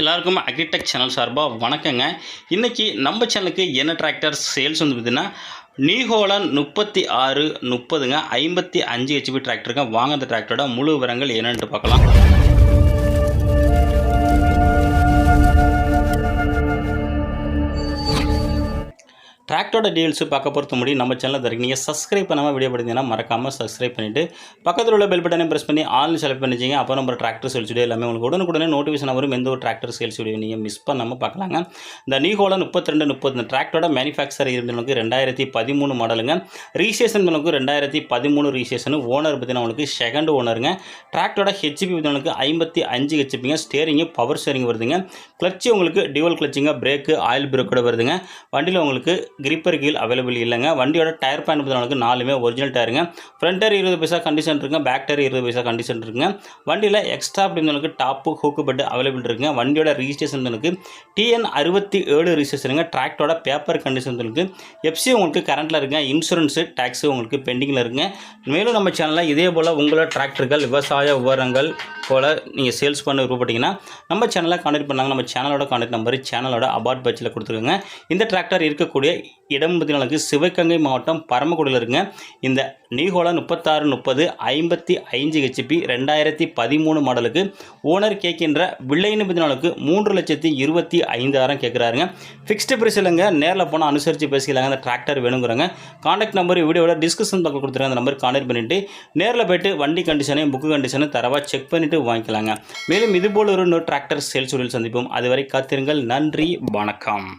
எல்லாருக்கும் agritech channel சார்பாக வணக்கங்க. இன்றைக்கி நம்ம சேனலுக்கு என்ன டிராக்டர் சேல்ஸ் வந்து பார்த்தீங்கன்னா நீஹோலன் முப்பத்தி ஆறு முப்பதுங்க ஐம்பத்தி அஞ்சு ஹெச்பி டிராக்டருங்க வாங்க அந்த டிராக்டரோட முழு விவரங்கள் என்னென்ட்டு பார்க்கலாம். டிராக்டரோட டீல்ஸு பார்க்க பொறுத்த முடியும். நம்ம சேனலில் தருக்கு நீங்கள் சப்ஸ்கிரைப் பண்ணாமல் வீடியோ பார்த்தீங்கன்னா மறக்காமல் சப்ஸ்கிரைப் பண்ணிவிட்டு பக்கத்தில் உள்ள பெல் பட்டனை ப்ரெஸ் பண்ணி ஆன்லைன் செலக்ட் பண்ணிச்சிங்க அப்போ நம்ம டிராக்டர் சேல்ஸ் வீடியோ எல்லாமே உங்களுக்கு உடனுக்குடனே நோட்டிஃபிகேஷன் வரும். எந்த ஒரு டிராக்டர் சேல்ஸ் வீடியோ நீங்கள் மிஸ் பண்ணாமல் பார்க்கலாங்க இந்த நீகோல முப்பத்தி ரெண்டு முப்பது இந்த டிராக்டரோட மேனுஃபேக்சர் இருந்தவங்களுக்கு ரெண்டாயிரத்தி பதிமூணு மாடலுங்க ரீசேஷன் உங்களுக்கு ரெண்டாயிரத்தி பதிமூணு ரீசேஷன் ஓனர் பார்த்தீங்கன்னா உங்களுக்கு செகண்ட் ஓனருங்க டிராக்டரோட ஹெச்பி பார்த்தீங்கன்னா ஐம்பத்தி அஞ்சு ஹெச்பிங்க ஸ்டேரிங்கு பவர் ஸ்டேரிங் வருதுங்க. கிளச்சு உங்களுக்கு டியூவல் கிளச்சிங்க பிரேக்கு ஆயில் பிரேக்கோட வருதுங்க. வண்டியில் உங்களுக்கு கிரிப்பர் கீழ் அவைலபிள் இல்லைங்க. வண்டியோட டயர் பேண்ட் பார்த்தீங்கன்னா நாலுமே ஒரிஜினல் டயருங்க ஃப்ரண்ட் டயர் இருபது பைசா கண்டிஷன் இருக்குங்க. பேக் டயர் இருபது பைசா கண்டிஷன் இருக்குங்க. வண்டியில் எக்ஸ்ட்ரா அப்படின்னு டாப்பு ஹூக்கு பெட் அவைலபிள் இருக்குங்க. வண்டியோட ரிஜிஸ்ட்ரேஷன் எனக்கு டிஎன் அறுபத்தி ஏழு ரிஜிஸ்ட்ரேஷனுங்க டிராக்டோட பேப்பர் கண்டிஷன் இருக்குது எஃப்சி உங்களுக்கு கரண்ட்டில் இருக்குங்க. இன்சூரன்ஸு டேக்ஸு உங்களுக்கு பெண்டிங்கில் இருக்குங்க. மேலும் நம்ம சேனலில் இதே போல் உங்களோட டிராக்டர்கள் விவசாய விவரங்கள் போல் நீங்கள் சேல்ஸ் பண்ண விருப்பப்பட்டீங்கன்னா நம்ம சேனலை கான்டெக்ட் பண்ணாங்க. நம்ம சேனலோட கான்டெக்ட் நம்பர் சேனலோட அபார்ட் பட்சில் கொடுத்துருங்க இந்த டிராக்டர் இருக்கக்கூடிய இடம் பார்த்தீங்கன்னா சிவகங்கை மாவட்டம் பரமக்குடியில் இருங்க இந்த நீகோலா முப்பத்தாறு முப்பது ஐம்பத்தி ஐந்து ஹெச்பி ரெண்டாயிரத்தி பதிமூணு மாடலுக்கு ஓனர் கேட்கின்ற வில்லைன்னு பார்த்தீங்கன்னா மூன்று லட்சத்தி இருபத்தி ஐந்தாயிரம் கேட்குறாருங்க. ஃபிக்ஸ்டு பிரைஸ் இல்லைங்க நேரில் போனால் அனுசரித்து பேசிக்கலாங்க. அந்த டிராக்டர் வேணுங்கிறாங்க. காண்டாக்ட் நம்பர் வீடியோட டிஸ்கிரிப்ஷன் பக்கம் கொடுத்துருங்க. அந்த நம்பர் கான்டாக்ட் பண்ணிவிட்டு நேரில் போயிட்டு வண்டி கண்டிஷனையும் புக்கு கண்டிஷனையும் தரவாக செக் பண்ணிவிட்டு வாங்கிக்கலாங்க. மேலும் இதுபோல் ஒரு டிராக்டர் சேல்ஸ் சந்திப்போம். அதுவரை காத்திருங்கள். நன்றி வணக்கம்.